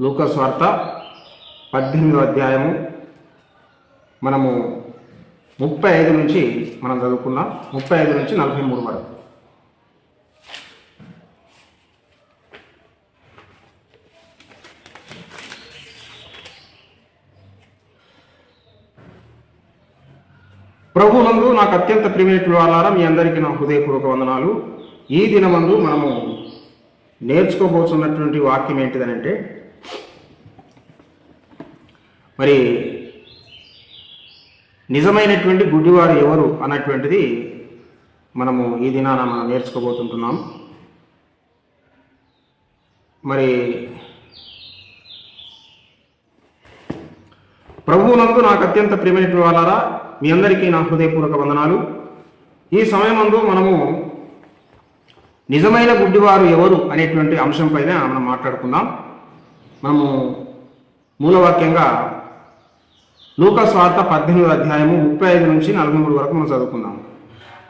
లూకస్వార్త పద్దెనిమిదో అధ్యాయము. మనము ముప్పై ఐదు నుంచి మనం చదువుకున్నాం ముప్పై ఐదు నుంచి నలభై మూడు వరకు. ప్రభునందు నాకు అత్యంత ప్రియమైనటువంటి వాళ్ళారా మీ అందరికీ నా హృదయపూర్వక వందనాలు. ఈ దినమందు మనము నేర్చుకోబోతున్నటువంటి వాక్యం ఏంటిదనంటే మరి నిజమైనటువంటి గుడ్డివారు ఎవరు అన్నటువంటిది మనము ఈ దినాన మనం నేర్చుకోబోతుంటున్నాం. మరి ప్రభువునందు నాకు అత్యంత ప్రియమైనటువంటి వాళ్ళారా మీ అందరికీ నా హృదయపూర్వక వందనాలు. ఈ సమయమందు మనము నిజమైన గుడ్డివారు ఎవరు అనేటువంటి అంశంపైన మనం మాట్లాడుకుందాం. మనము మూలవాక్యంగా లూకస్వార్త పద్దెనిమిది అధ్యాయము ముప్పై ఐదు నుంచి నలభై మూడు వరకు మనం చదువుకుందాం.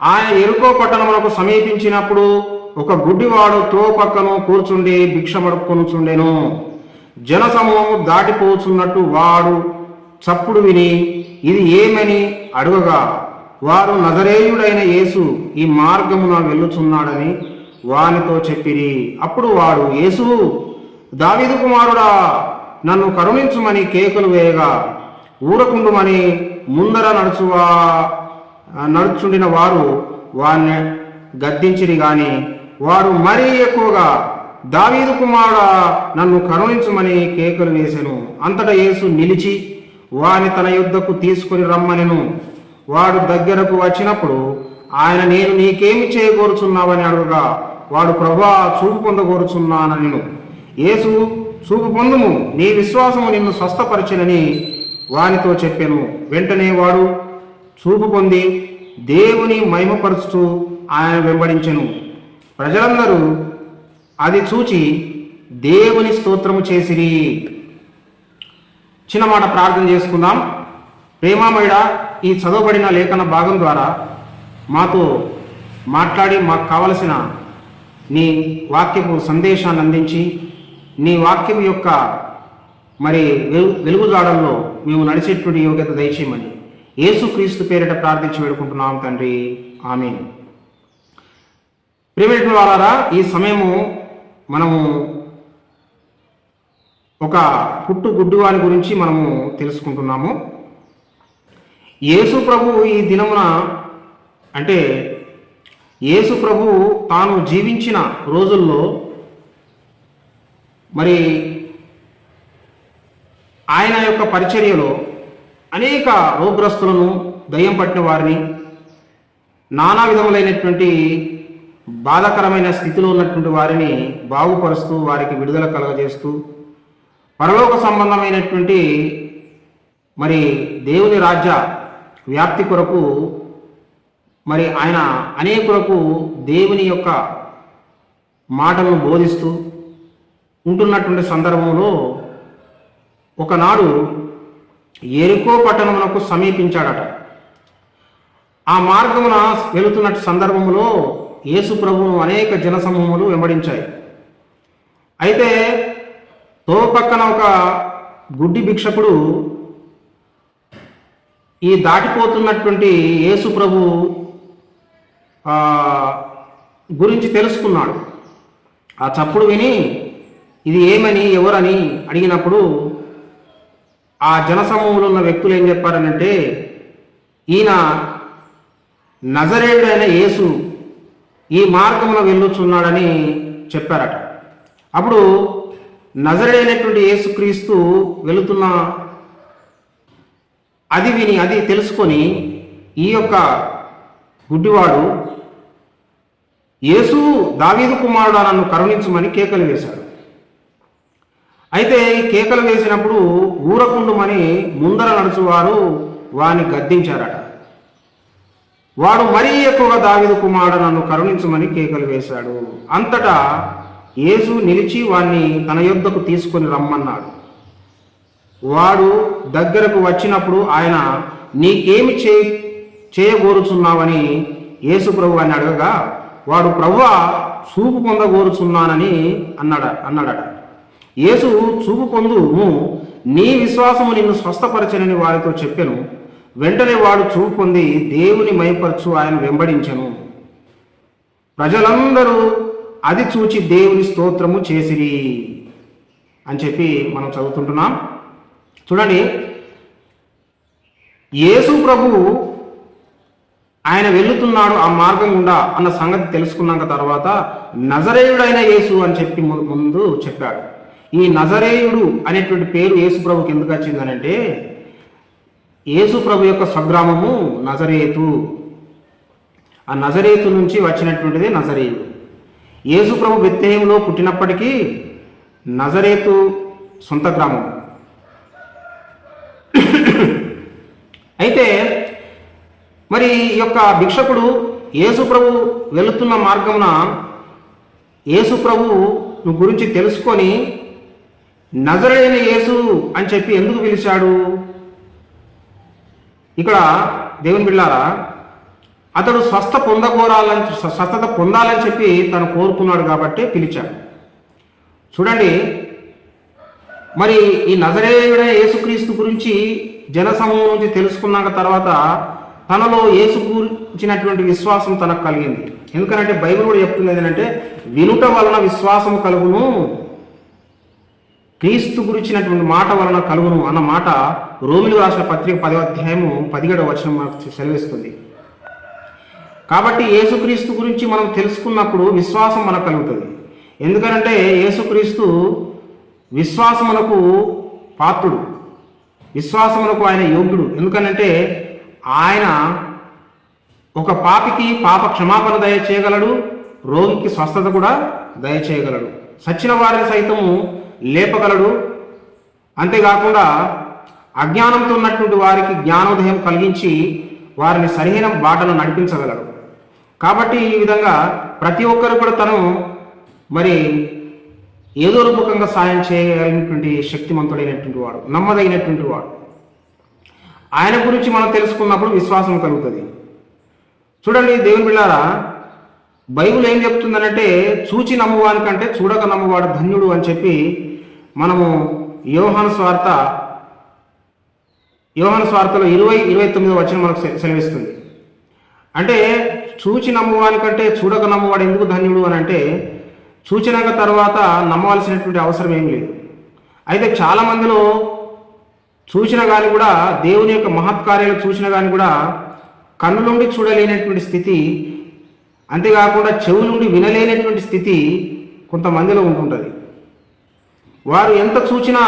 ఆయన ఎరుకో పట్టణమునకు సమీపించినప్పుడు ఒక గుడ్డివాడు తో పక్కను కూర్చుండి భిక్షమడుకొనుచుండెను జనసమూహము దాటిపోచున్నట్టు వాడు చప్పుడు విని ఇది ఏమని అడుగగా వారు నజరేయుడైన యేసు ఈ మార్గమున వెళ్ళుచున్నాడని వానితో చెప్పిరి. అప్పుడు వాడు యేసు దావిదు కుమారుడా నన్ను కరుణించుమని కేకలు వేయగా ఊరకుండుమని ముందర నడుచువా నడుచుండిన వారు వారిని గద్దించిరి గాని వారు మరీ ఎక్కువగా దావీదు కుమారుడా నన్ను కరుణించుమని కేకలు వేసెను. అంతటా యేసు నిలిచి వాని తన యుద్ధకు తీసుకుని రమ్మనెను. వాడు దగ్గరకు వచ్చినప్పుడు ఆయన నేను నీకేమి చేయకూరుచున్నావని అడుగుగా వాడు ప్రభా చూపు పొందకూరుచున్నానని యేసు చూపు పొందుము. నీ విశ్వాసము నిన్ను స్వస్థపరిచినని వానితో చెప్పాను. వెంటనే వాడు చూపు పొంది దేవుని మహిమపరుస్తూ ఆయన వెంబడించెను. ప్రజలందరూ అది చూచి దేవుని స్తోత్రము చేసిరి. చిన్న మాట ప్రార్థన చేసుకుందాం. ప్రేమామయుడ ఈ చదవబడిన లేఖన భాగం ద్వారా మాతో మాట్లాడి మాకు కావలసిన నీ వాక్యపు సందేశాన్ని అందించి నీ వాక్యం యొక్క మరి వెలుగు వెలుగుజాడల్లో మేము నడిచేటువంటి యోగ్యత దయచేయమని యేసుక్రీస్తు పేరిట ప్రార్థించి వేడుకుంటున్నాం తండ్రి. ఆమె ప్రియమైన వారారా ఈ సమయము మనము ఒక పుట్టు గుడ్డివాని గురించి మనము తెలుసుకుంటున్నాము. యేసు ప్రభు ఈ దినమున అంటే యేసు ప్రభు తాను జీవించిన రోజుల్లో మరి ఆయన యొక్క పరిచర్యలో అనేక రోగ్రస్తులను దయ్యం పట్టిన వారిని నానా విధములైనటువంటి బాధాకరమైన స్థితిలో ఉన్నటువంటి వారిని బాగుపరుస్తూ వారికి విడుదల కలగజేస్తూ పరలోక సంబంధమైనటువంటి మరి దేవుని రాజ్య వ్యాప్తి కొరకు మరి ఆయన అనేకులకు దేవుని యొక్క మాటలను బోధిస్తూ ఉంటున్నటువంటి సందర్భంలో ఒకనాడు ఎరుకో పట్టణమునకు సమీపించాడట. ఆ మార్గమున వెళుతున్న సందర్భంలో యేసు ప్రభువు అనేక జనసమూహములు వెంబడించాయి. అయితే తో పక్కన ఒక గుడ్డి భిక్షకుడు ఈ దాటిపోతున్నటువంటి యేసు ప్రభు గురించి తెలుసుకున్నాడు. ఆ చప్పుడు విని ఇది ఏమని ఎవరని? అడిగినప్పుడు ఆ జనసమూహంలో ఉన్న వ్యక్తులు ఏం చెప్పారనంటే ఈయన నజరేయుడైన యేసు ఈ మార్గంలో వెళ్ళొచ్చున్నాడని చెప్పారట. అప్పుడు నజరేడైనటువంటి యేసుక్రీస్తు వెళుతున్న అది విని అది తెలుసుకొని ఈ యొక్క గుడ్డివాడు యేసు దావీదు కుమారుడా నన్ను కరుణించమని కేకలు వేశాడు. అయితే కేకలు వేసినప్పుడు ఊరకుండుమని ముందర నడుచువారు వాని గద్దించారట. వాడు మరీ ఎక్కువగా దావిదు కుమారుడు నన్ను కరుణించమని కేకలు వేశాడు. అంతటా యేసు నిలిచి వాణ్ణి తన యొద్దకు తీసుకొని రమ్మన్నాడు. వాడు దగ్గరకు వచ్చినప్పుడు ఆయన నీకేమి చే చేయగోరుచున్నావని యేసు ప్రభు అని అడగగా వాడు ప్రభువా చూపు పొందగోరుచున్నానని అన్నాడ అన్నాడట. యేసు చూపు పొందుము నీ విశ్వాసము నిన్ను స్వస్థపరచనని వారితో చెప్పెను. వెంటనే వాడు చూపు పొంది దేవుని మైపరచు ఆయన వెంబడించెను. ప్రజలందరూ అది చూచి దేవుని స్తోత్రము చేసిరి అని చెప్పి మనం చదువుతుంటున్నాం. చూడండి. యేసు ప్రభువు ఆయన వెళ్తున్నాడు ఆ మార్గం గుండా అన్న సంగతి తెలుసుకున్నాక తర్వాత నజరేయుడైన యేసు అని చెప్పి ముందు చెప్పాడు. ఈ నజరేయుడు అనేటువంటి పేరు యేసుప్రభుకి ఎందుకు వచ్చిందనంటే యేసుప్రభు యొక్క స్వగ్రామము నజరేతు. ఆ నజరేతు నుంచి వచ్చినటువంటిదే నజరేయుడు. యేసుప్రభు బెత్తేయంలో పుట్టినప్పటికీ నజరేతు సొంత గ్రామం. అయితే మరి ఈ యొక్క భిక్షకుడు యేసుప్రభు వెళుతున్న మార్గమున యేసుప్రభు గురించి తెలుసుకొని నజరైన యేసు అని చెప్పి ఎందుకు పిలిచాడు? ఇక్కడ దేవుని బిళ్ళారా అతడు స్వస్థ పొందకోరాలని స్వస్థత పొందాలని చెప్పి తను కోరుకున్నాడు కాబట్టి పిలిచాడు. చూడండి మరి ఈ నజరేయుడైన యేసుక్రీస్తు గురించి జనసమూహం నుంచి తెలుసుకున్నాక తర్వాత తనలో యేసు గురించినటువంటి విశ్వాసం తనకు కలిగింది. ఎందుకంటే బైబిల్ కూడా చెప్తుంది ఏంటంటే వినుట వలన విశ్వాసము కలుగును క్రీస్తు గురించినటువంటి మాట వలన కలుగును అన్న మాట రోమిలు రాసిన పత్రిక పదవ అధ్యాయము పదిహేడవ వచనం మనకు సెలవిస్తుంది. కాబట్టి యేసుక్రీస్తు గురించి మనం తెలుసుకున్నప్పుడు విశ్వాసం మనకు కలుగుతుంది. ఎందుకంటే యేసుక్రీస్తు విశ్వాసమునకు పాత్రుడు. విశ్వాసమునకు ఆయన యోగ్యుడు. ఎందుకనంటే ఆయన ఒక పాపికి పాప క్షమాపణ దయచేయగలడు రోగికి స్వస్థత కూడా దయచేయగలడు. సచ్చిన వారిని సైతము లేపగలడు. అంతేకాకుండా అజ్ఞానంతో ఉన్నటువంటి వారికి జ్ఞానోదయం కలిగించి వారిని సరైన బాటను నడిపించగలడు. కాబట్టి ఈ విధంగా ప్రతి ఒక్కరు కూడా తను మరి ఏదో రూపకంగా సాయం చేయగలిగినటువంటి శక్తిమంతుడైనటువంటి వాడు నమ్మదగినటువంటి వాడు. ఆయన గురించి మనం తెలుసుకున్నప్పుడు విశ్వాసం కలుగుతుంది. చూడండి దేవుని బిళ్ళారా బైబుల్ ఏం చెప్తుందనంటే చూచి నమ్మువానికంటే చూడక నమ్మువాడు ధన్యుడు అని చెప్పి మనము యోహాను స్వార్త యోహాను స్వార్తలో ఇరవై ఇరవై తొమ్మిది వచ్చిన మనకు సెలవిస్తుంది. అంటే చూచి నమ్మువానికంటే చూడక నమ్మువాడు ఎందుకు ధన్యుడు అని అంటే చూచినాక తర్వాత నమ్మవలసినటువంటి అవసరం ఏం లేదు. అయితే చాలా మందిలో చూసిన కానీ కూడా దేవుని యొక్క మహత్కార్యాలు చూసిన కానీ కూడా కన్ను నుండి చూడలేనటువంటి స్థితి అంతేకాకుండా చెవు నుండి వినలేనటువంటి స్థితి కొంతమందిలో ఉంటుంటుంది. వారు ఎంత చూచినా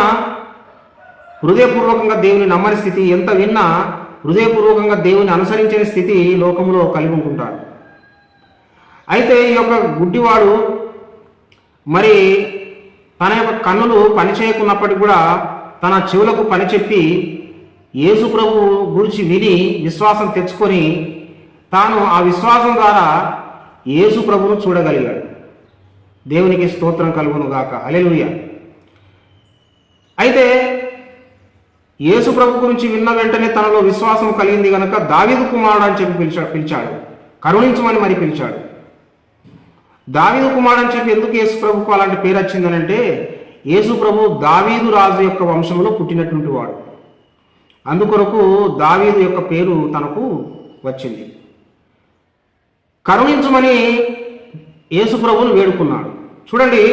హృదయపూర్వకంగా దేవుని నమ్మని స్థితి ఎంత విన్నా హృదయపూర్వకంగా దేవుని అనుసరించని స్థితి లోకంలో కలిగి ఉంటుంటారు. అయితే ఈ యొక్క గుడ్డివాడు మరి తన యొక్క కన్నులు పనిచేయకున్నప్పటికీ కూడా తన చెవులకు పని చెప్పి యేసు ప్రభు గురించి విని విశ్వాసం తెచ్చుకొని తాను ఆ విశ్వాసం ద్వారా యేసు ప్రభును చూడగలిగాడు. దేవునికి స్తోత్రం కలుగును గాక. అలెలుయ అయితే యేసు ప్రభు గురించి విన్న వెంటనే తనలో విశ్వాసం కలిగింది గనక దావీదు కుమారుడు అని చెప్పి పిలిచాడు పిలిచాడు. కరుణించమని మరి పిలిచాడు. దావీదు కుమారుడు అని చెప్పి ఎందుకు యేసు ప్రభుకు అలాంటి పేరు వచ్చిందనంటే యేసు ప్రభు దావీదు రాజు యొక్క వంశంలో పుట్టినటువంటి వాడు. అందుకొరకు దావీదు యొక్క పేరు తనకు వచ్చింది. కరుణించమని యేసు ప్రభువును వేడుకున్నాడు. చూడండి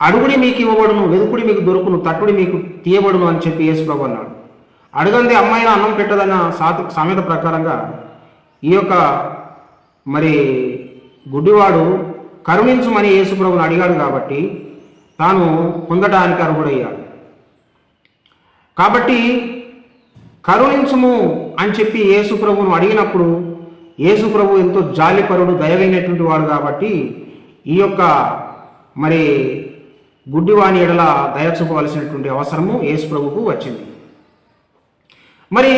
అడుగుడి మీకు ఇవ్వబడును వెదుకుడి మీకు దొరుకును తట్టుడి మీకు తీయబడును అని చెప్పి యేసుప్రభు అన్నాడు. అడగంది అమ్మాయిన అన్నం పెట్టదన్న సాత సామెత ప్రకారంగా ఈ యొక్క మరి గుడ్డివాడు కరుణించమని యేసుప్రభుని అడిగాడు కాబట్టి తాను పొందటానికి అర్హుడయ్యాడు. కాబట్టి కరుణించుము అని చెప్పి యేసుప్రభును అడిగినప్పుడు యేసుప్రభు ఎంతో జాలిపరుడు దయవైనటువంటి వాడు కాబట్టి ఈ యొక్క మరి గుడ్డివాణి ఎడల దయ చూపవలసినటువంటి అవసరము యేసు ప్రభుకు వచ్చింది. మరి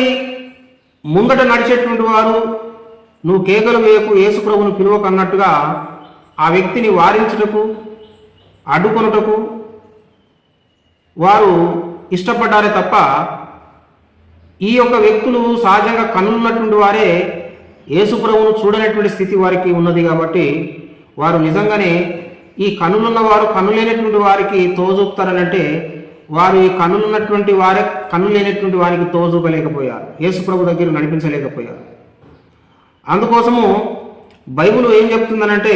ముందట నడిచేటువంటి వారు నువ్వు కేకలు వేయకు యేసు ప్రభును పిలువకు అన్నట్టుగా ఆ వ్యక్తిని వారించుటకు అడ్డుకొనుటకు వారు ఇష్టపడ్డారే తప్ప ఈ యొక్క వ్యక్తులు సహజంగా కన్నున్నటువంటి వారే యేసు చూడనటువంటి స్థితి వారికి ఉన్నది కాబట్టి వారు నిజంగానే ఈ కనులున్న వారు కన్ను లేనటువంటి వారికి తోజూపుతారనంటే వారు ఈ కనులున్నటువంటి వారే కన్ను లేనటువంటి వారికి తోజూపలేకపోయారు యేసుప్రభు దగ్గర నడిపించలేకపోయారు. అందుకోసము బైబుల్ ఏం చెప్తుందనంటే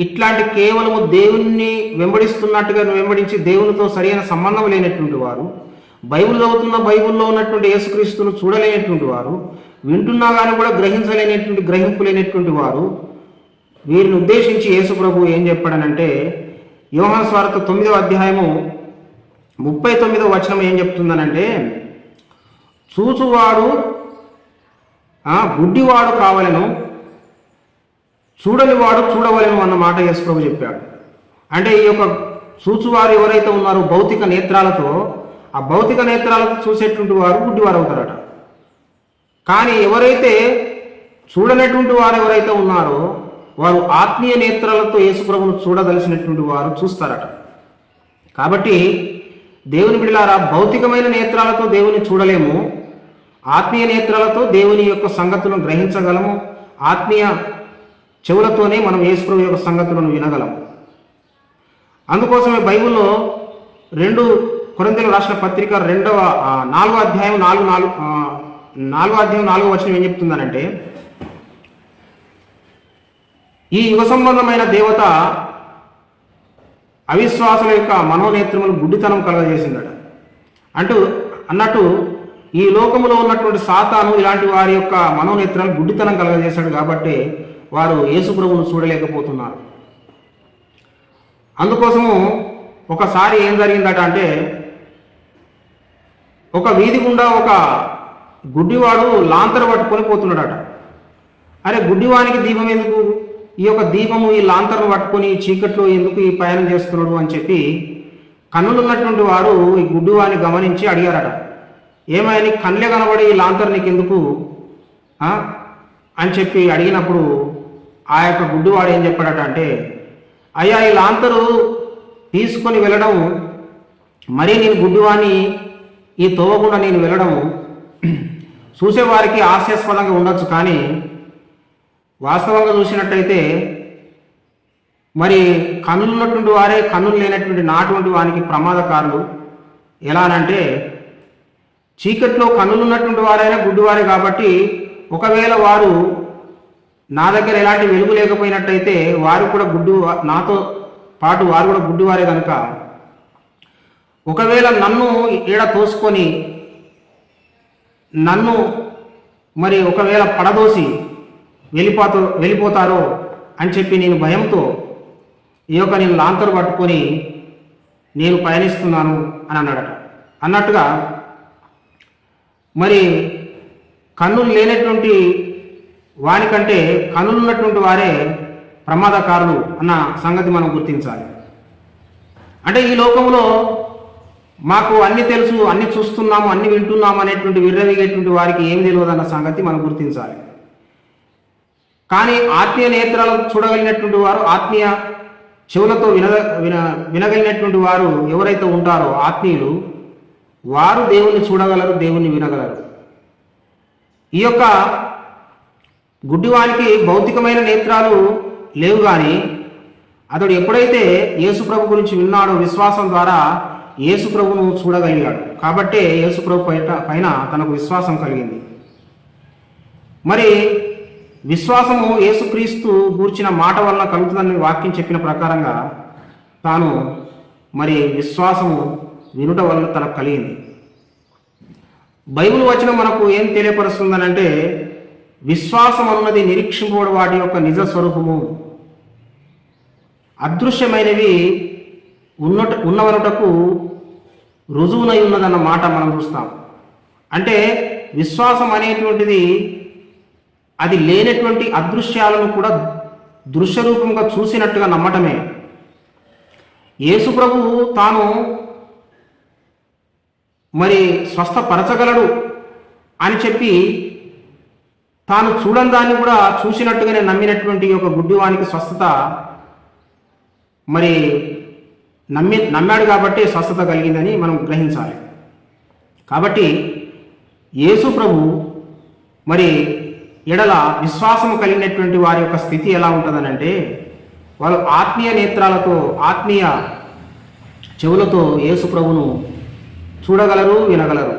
ఇట్లాంటి కేవలము దేవుణ్ణి వెంబడిస్తున్నట్టుగా వెంబడించి దేవునితో సరైన సంబంధం లేనటువంటి వారు బైబిల్ చదువుతున్న బైబిల్లో ఉన్నటువంటి యేసుక్రీస్తును చూడలేనటువంటి వారు వింటున్నా కానీ కూడా గ్రహించలేనటువంటి గ్రహింపు లేనటువంటి వారు వీరిని ఉద్దేశించి యేసుప్రభు ఏం చెప్పాడనంటే యోహాన్ స్వార్థ తొమ్మిదో అధ్యాయము ముప్పై తొమ్మిదో వచనం ఏం చెప్తుందనంటే చూచువాడు గుడ్డివాడు కావలను చూడని వాడు చూడవలను అన్న మాట యేసుప్రభు చెప్పాడు. అంటే ఈ యొక్క చూచువారు ఎవరైతే ఉన్నారో భౌతిక నేత్రాలతో ఆ భౌతిక నేత్రాలతో చూసేటువంటి వారు గుడ్డివారు అవుతారట. కానీ ఎవరైతే చూడనటువంటి వారు ఎవరైతే ఉన్నారో వారు ఆత్మీయ నేత్రాలతో యేసుప్రభును చూడదలిసినటువంటి వారు చూస్తారట. కాబట్టి దేవుని బిడ్డలారా భౌతికమైన నేత్రాలతో దేవుని చూడలేము. ఆత్మీయ నేత్రాలతో దేవుని యొక్క సంగతులను గ్రహించగలము. ఆత్మీయ చెవులతోనే మనం యేసుప్రభు యొక్క సంగతులను వినగలము. అందుకోసమే బైబిల్లో రెండు కొరింతలు రాసిన పత్రిక రెండవ నాలుగో అధ్యాయం నాలుగు నాలుగు నాలుగో అధ్యాయం నాలుగో వచనం ఏం చెప్తుందనంటే ఈ యుగ సంబంధమైన దేవత అవిశ్వాసుల యొక్క మనోనేత్రములు గుడ్డితనం కలగజేసిందట. అంటూ అన్నట్టు ఈ లోకములో ఉన్నటువంటి సాతాను ఇలాంటి వారి యొక్క మనోనేత్రాలు గుడ్డితనం కలగజేశాడు కాబట్టి వారు యేసుప్రభువును చూడలేకపోతున్నారు. అందుకోసము ఒకసారి ఏం జరిగిందట అంటే ఒక వీధి గుండా ఒక గుడ్డివాడు లాంతర పట్టుకొని పోతున్నాడట. అరే గుడ్డివానికి దీపం ఎందుకు ఈ యొక్క దీపము ఈ లాంతర్ను పట్టుకొని చీకట్లో ఎందుకు ఈ ప్రయాణం చేస్తున్నాడు అని చెప్పి కన్నులున్నటువంటి వారు ఈ గుడ్డువాని గమనించి అడిగారట. ఏమైనా నీకు కళ్ళే కనబడి ఈ లాంతర్ నీకు ఎందుకు అని చెప్పి అడిగినప్పుడు ఆ యొక్క గుడ్డువాడు ఏం చెప్పాడట అంటే అయ్యా ఈ లాంతరు తీసుకొని వెళ్ళడం మరీ నేను గుడ్డువాని ఈ తోవకుండా నేను వెళ్ళడం చూసేవారికి హాస్యాస్పదంగా ఉండొచ్చు కానీ వాస్తవంగా చూసినట్టయితే మరి కన్నులు ఉన్నటువంటి వారే కన్నులు లేనటువంటి నాటువంటి వానికి ప్రమాదకారులు. ఎలానంటే చీకట్లో కన్నులు ఉన్నటువంటి వారైనా గుడ్డివారే కాబట్టి ఒకవేళ వారు నా దగ్గర ఎలాంటి వెలుగు లేకపోయినట్టయితే వారు కూడా గుడ్డు నాతో పాటు వారు కూడా గుడ్డివారే కనుక ఒకవేళ నన్ను ఈడ తోసుకొని నన్ను మరి ఒకవేళ పడదోసి వెళ్ళిపోతా వెళ్ళిపోతారో అని చెప్పి నేను భయంతో ఈ యొక్క నేను లాంతరు పట్టుకొని నేను పయనిస్తున్నాను అని అన్నాడట. అన్నట్టుగా మరి కన్నులు లేనటువంటి వారికంటే కన్నులు ఉన్నటువంటి వారే ప్రమాదకారులు అన్న సంగతి మనం గుర్తించాలి. అంటే ఈ లోకంలో మాకు అన్ని తెలుసు అన్ని చూస్తున్నాము అన్ని వింటున్నాము అనేటువంటి విర్రవిగేటువంటి వారికి ఏం తెలియదు అన్న సంగతి మనం గుర్తించాలి. కానీ ఆత్మీయ నేత్రాలు చూడగలిగినటువంటి వారు ఆత్మీయ చెవులతో విన విన వినగలిగినటువంటి వారు ఎవరైతే ఉంటారో ఆత్మీయులు వారు దేవుణ్ణి చూడగలరు దేవుణ్ణి వినగలరు. ఈ యొక్క గుడ్డివానికి భౌతికమైన నేత్రాలు లేవు కానీ అతడు ఎప్పుడైతే యేసుప్రభు గురించి విన్నాడో విశ్వాసం ద్వారా యేసుప్రభును చూడగలిగాడు. కాబట్టే యేసుప్రభు పైన పైన తనకు విశ్వాసం కలిగింది. మరి విశ్వాసము యేసుక్రీస్తు గూర్చిన మాట వలన కలుగుతుందని వాక్యం చెప్పిన ప్రకారంగా తాను మరి విశ్వాసము వినుట వలన తనకు కలిగింది. బైబిల్ వచనం మనకు ఏం తెలియపరుస్తుందనంటే విశ్వాసం అన్నది నిరీక్షింపబడి వాటి యొక్క నిజ స్వరూపము. అదృశ్యమైనవి ఉన్నట ఉన్నవనుటకు రుజువునై ఉన్నదన్న మాట మనం చూస్తాం. అంటే విశ్వాసం అనేటువంటిది అది లేనటువంటి అదృశ్యాలను కూడా దృశ్య రూపంగా చూసినట్టుగా నమ్మటమే. యేసుప్రభు తాను మరి స్వస్థపరచగలడు అని చెప్పి తాను చూడని దాన్ని కూడా చూసినట్టుగానే నమ్మినటువంటి ఒక గుడ్డివానికి స్వస్థత మరి నమ్మి నమ్మాడు కాబట్టి స్వస్థత కలిగిందని మనం గ్రహించాలి. కాబట్టి యేసు ప్రభు మరి ఎడల విశ్వాసము కలిగినటువంటి వారి యొక్క స్థితి ఎలా ఉంటుందనంటే వాళ్ళు ఆత్మీయ నేత్రాలతో ఆత్మీయ చెవులతో యేసు ప్రభును చూడగలరు వినగలరు.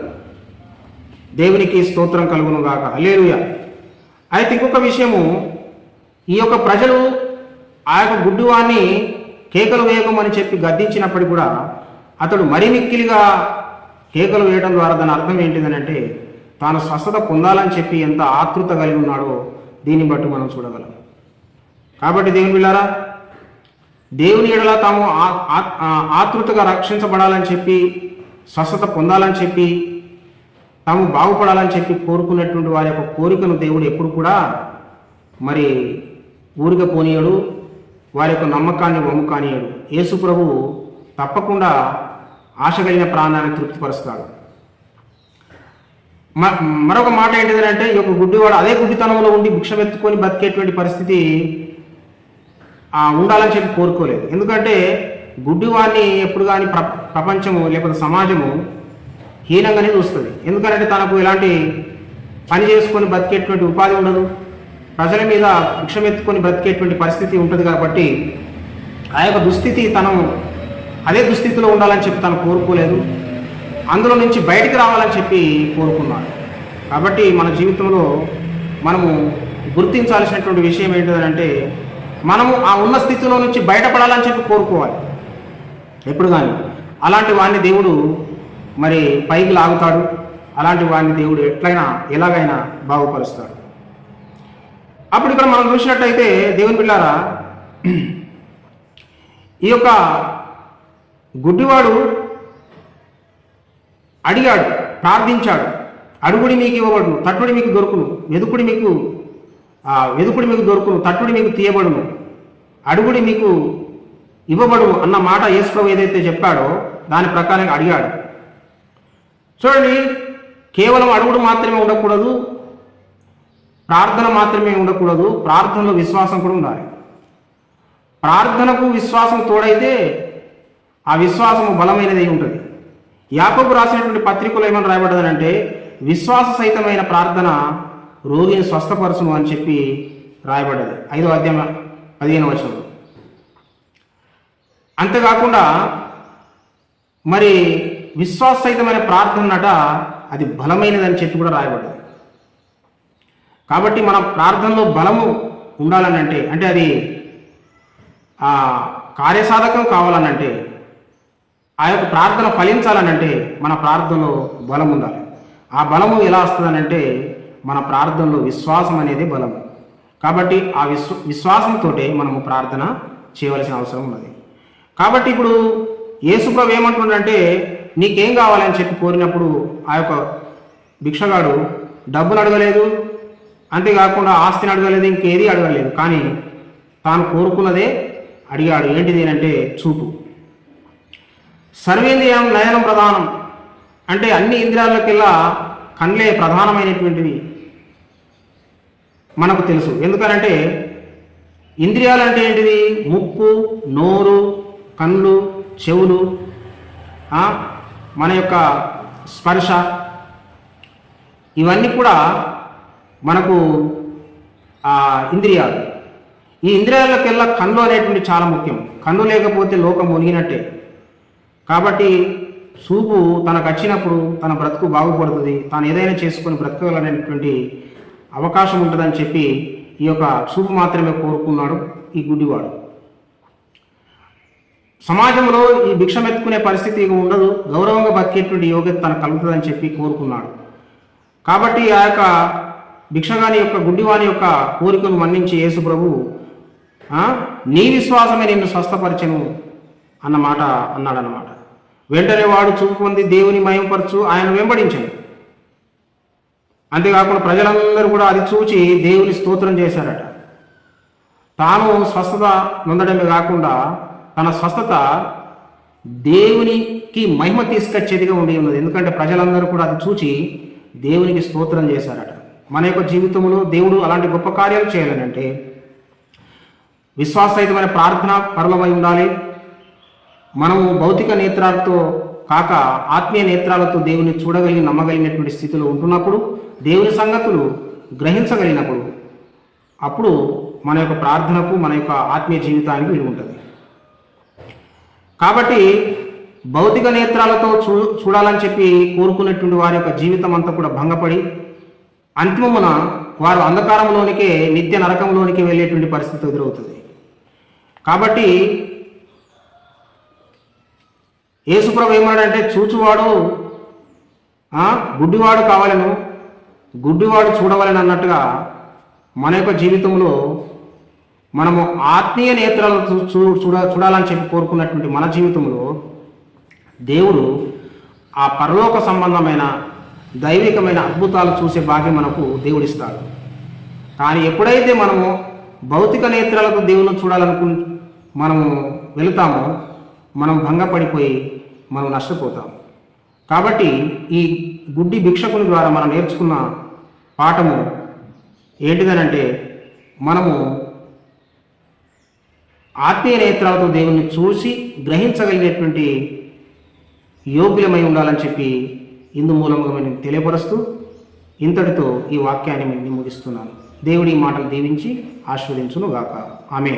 దేవునికి స్తోత్రం కలుగును గాక. హల్లెలూయా. అయితే ఇంకొక విషయము ఈ యొక్క ప్రజలు ఆ యొక్క గుడ్డువాన్ని కేకలు వేయకమని చెప్పి గద్దించినప్పటికీ కూడా అతడు మరి మిక్కిలిగా కేకలు వేయడం ద్వారా దాని అర్థం ఏంటిదనంటే తాను స్వస్థత పొందాలని చెప్పి ఎంత ఆతృత కలిగి ఉన్నాడో దీన్ని బట్టి మనం చూడగలం. కాబట్టి దేవుని బిళ్ళారా దేవుని ఎడల తాము ఆతృతగా రక్షించబడాలని చెప్పి స్వస్థత పొందాలని చెప్పి తాము బాగుపడాలని చెప్పి కోరుకున్నటువంటి వారి యొక్క కోరికను దేవుడు ఎప్పుడు కూడా మరి ఊరిక పోనీయడు వారి యొక్క నమ్మకాన్ని వమ్ము కానీయడు యేసు ప్రభువు తప్పకుండా ఆశ కలిగిన ప్రాణాన్ని తృప్తిపరుస్తాడు. మరొక మాట ఏంటిది అంటే ఈ యొక్క గుడ్డివాడు అదే గుడ్డితనంలో ఉండి భిక్షమెత్తుకొని బతికేటువంటి పరిస్థితి ఉండాలని చెప్పి కోరుకోలేదు. ఎందుకంటే గుడ్డివాడిని ఎప్పుడు కానీ ప్ర ప్రపంచము లేకపోతే సమాజము హీనంగానే చూస్తుంది. ఎందుకంటే తనకు ఎలాంటి పని చేసుకొని బతికేటువంటి ఉపాధి ఉండదు. ప్రజల మీద భిక్షమెత్తుకొని బ్రతికేటువంటి పరిస్థితి ఉంటుంది కాబట్టి ఆ యొక్క దుస్థితి తను అదే దుస్థితిలో ఉండాలని చెప్పి తను కోరుకోలేదు. అందులో నుంచి బయటికి రావాలని చెప్పి కోరుకున్నాడు కాబట్టి మన జీవితంలో మనము గుర్తించాల్సినటువంటి విషయం ఏంటంటే మనము ఆ ఉన్న స్థితిలో నుంచి బయటపడాలని చెప్పి కోరుకోవాలి. ఎప్పుడు కానీ. అలాంటి వాడిని దేవుడు మరి పైకి లాగుతాడు. అలాంటి వాడిని దేవుడు ఎట్లయినా ఎలాగైనా బాగుపరుస్తాడు. అప్పుడు ఇక్కడ మనం చూసినట్టయితే దేవుని పిల్లారా ఈ యొక్క గుడ్డివాడు అడిగాడు ప్రార్థించాడు. అడుగుడి మీకు ఇవ్వబడును తట్టుడి మీకు దొరుకును వెదుకుడి మీకు ఆ, వెదుకుడి మీకు దొరుకును తట్టుడి మీకు తీయబడును. అడుగుడి మీకు ఇవ్వబడును అన్న మాట యేసుప్రభు ఏదైతే చెప్పాడో దాని ప్రకారంగా అడిగాడు. చూడండి కేవలం అడుగుడు మాత్రమే ఉండకూడదు ప్రార్థన మాత్రమే ఉండకూడదు ప్రార్థనలో విశ్వాసం కూడా ఉండాలి. ప్రార్థనకు విశ్వాసం తోడైతే ఆ విశ్వాసము బలమైనది అయి ఉంటుంది. యాకబు రాసినటువంటి పత్రికలో ఏమైనా రాయబడ్డదనంటే విశ్వాస సహితమైన ప్రార్థన రోగిని స్వస్థపరచును అని చెప్పి రాయబడ్డది. ఐదో అధ్యాయం పదిహేను వచనంలో. అంతేకాకుండా మరి విశ్వాస సహితమైన ప్రార్థనట అది బలమైనదని చెప్పి కూడా రాయబడ్డది. కాబట్టి మన ప్రార్థనలో బలము ఉండాలని అంటే అంటే అది ఆ కార్యసాధకం కావాలనంటే ఆ యొక్క ప్రార్థన ఫలించాలనంటే మన ప్రార్థనలో బలం ఉండాలి. ఆ బలము ఎలా వస్తుందనంటే మన ప్రార్థనలో విశ్వాసం అనేది బలం. కాబట్టి ఆ విశ్వ విశ్వాసంతో మనము ప్రార్థన చేయవలసిన అవసరం ఉన్నది. కాబట్టి ఇప్పుడు యేసుప్రభు ఏమంటుండంటే నీకేం కావాలని చెప్పి కోరినప్పుడు ఆ యొక్క భిక్షగాడు డబ్బును అడగలేదు. అంతేకాకుండా ఆస్తిని అడగలేదు ఇంకేది అడగలేదు. కానీ తాను కోరుకున్నదే అడిగాడు. ఏంటిది అంటే చూపు. సర్వేంద్రియం నయనం ప్రధానం. అంటే అన్ని ఇంద్రియాలకెల్లా కళ్ళే ప్రధానమైనటువంటివి మనకు తెలుసు. ఎందుకనంటే ఇంద్రియాలు అంటే ఏంటిది? ముక్కు నోరు కళ్ళు చెవులు మన యొక్క స్పర్శ. ఇవన్నీ కూడా మనకు ఇంద్రియాలు. ఈ ఇంద్రియాలకెల్లా కన్ను అనేటువంటి చాలా ముఖ్యం. కన్ను లేకపోతే లోకం మునిగినట్టే. కాబట్టి చూపు తనకు వచ్చినప్పుడు తన బ్రతుకు బాగుపడుతుంది. తాను ఏదైనా చేసుకొని బ్రతకగలనేటువంటి అవకాశం ఉంటుందని చెప్పి ఈ యొక్క చూపు మాత్రమే కోరుకున్నాడు ఈ గుడ్డివాడు. సమాజంలో ఈ భిక్షం ఎత్తుకునే పరిస్థితి ఇక ఉండదు. గౌరవంగా బతికేటువంటి యోగ్యత తనకు కలుగుతుందని చెప్పి కోరుకున్నాడు. కాబట్టి ఆ యొక్క భిక్షగాని యొక్క గుడ్డివాని యొక్క కోరికను మన్నించి యేసు ప్రభు నీ విశ్వాసమే నిన్ను స్వస్థపరచను. అన్నమాట అన్నాడనమాట వెంటనే వాడు చూపు పొంది దేవుని మయంపరచు ఆయన వెంబడించాడు. అంతేకాకుండా ప్రజలందరూ కూడా అది చూచి దేవుని స్తోత్రం చేశారట. తాను స్వస్థత నొందడమే కాకుండా తన స్వస్థత దేవునికి మహిమ తీసుకొచ్చేదిగా ఉండి ఉన్నది. ఎందుకంటే ప్రజలందరూ కూడా అది చూచి దేవునికి స్తోత్రం చేశారట. మన యొక్క జీవితంలో దేవుడు అలాంటి గొప్ప కార్యాలు చేయాలనంటే విశ్వాసరహితమైన ప్రార్థన పరలమై ఉండాలి. మనము భౌతిక నేత్రాలతో కాక ఆత్మీయ నేత్రాలతో దేవుని చూడగలిగి నమ్మగలిగినటువంటి స్థితిలో ఉంటున్నప్పుడు దేవుని సంగతులు గ్రహించగలిగినప్పుడు అప్పుడు మన యొక్క ప్రార్థనకు మన యొక్క ఆత్మీయ జీవితానికి విలువ ఉంటుంది. కాబట్టి భౌతిక నేత్రాలతో చూ చూడాలని చెప్పి కోరుకున్నటువంటి వారి యొక్క జీవితం అంతా కూడా భంగపడి అంతిమమున వారు అంధకారంలోనికే నిత్య నరకంలోనికి వెళ్ళేటువంటి పరిస్థితి ఎదురవుతుంది. కాబట్టి యేసుప్రభు ఏమన్నాడంటే చూచువాడు గుడ్డివాడు కావాలను గుడ్డివాడు చూడవలని అన్నట్టుగా మన యొక్క జీవితంలో మనము ఆత్మీయ నేత్రాలతో చూ చూడ చూడాలని చెప్పి కోరుకున్నటువంటి మన జీవితంలో దేవుడు ఆ పరలోక సంబంధమైన దైవికమైన అద్భుతాలు చూసే భాగ్యం మనకు దేవుడిస్తాడు. కానీ ఎప్పుడైతే మనము భౌతిక నేత్రాలకు దేవుని చూడాలనుకు మనము వెళుతామో మనం భంగపడిపోయి మనం నష్టపోతాం. కాబట్టి ఈ గుడ్డి భిక్షకుని ద్వారా మనం నేర్చుకున్న పాఠము ఏంటిదనంటే మనము ఆత్మీయ నేత్రాలతో దేవుణ్ణి చూసి గ్రహించగలిగేటువంటి యోగ్యులమై ఉండాలని చెప్పి ఇందు మూలంగా నేను తెలియపరుస్తూ ఇంతటితో ఈ వాక్యాన్ని నేను ముగిస్తున్నాను. దేవుడి మాటలు దీవించి ఆస్వాదించును గాక ఆమె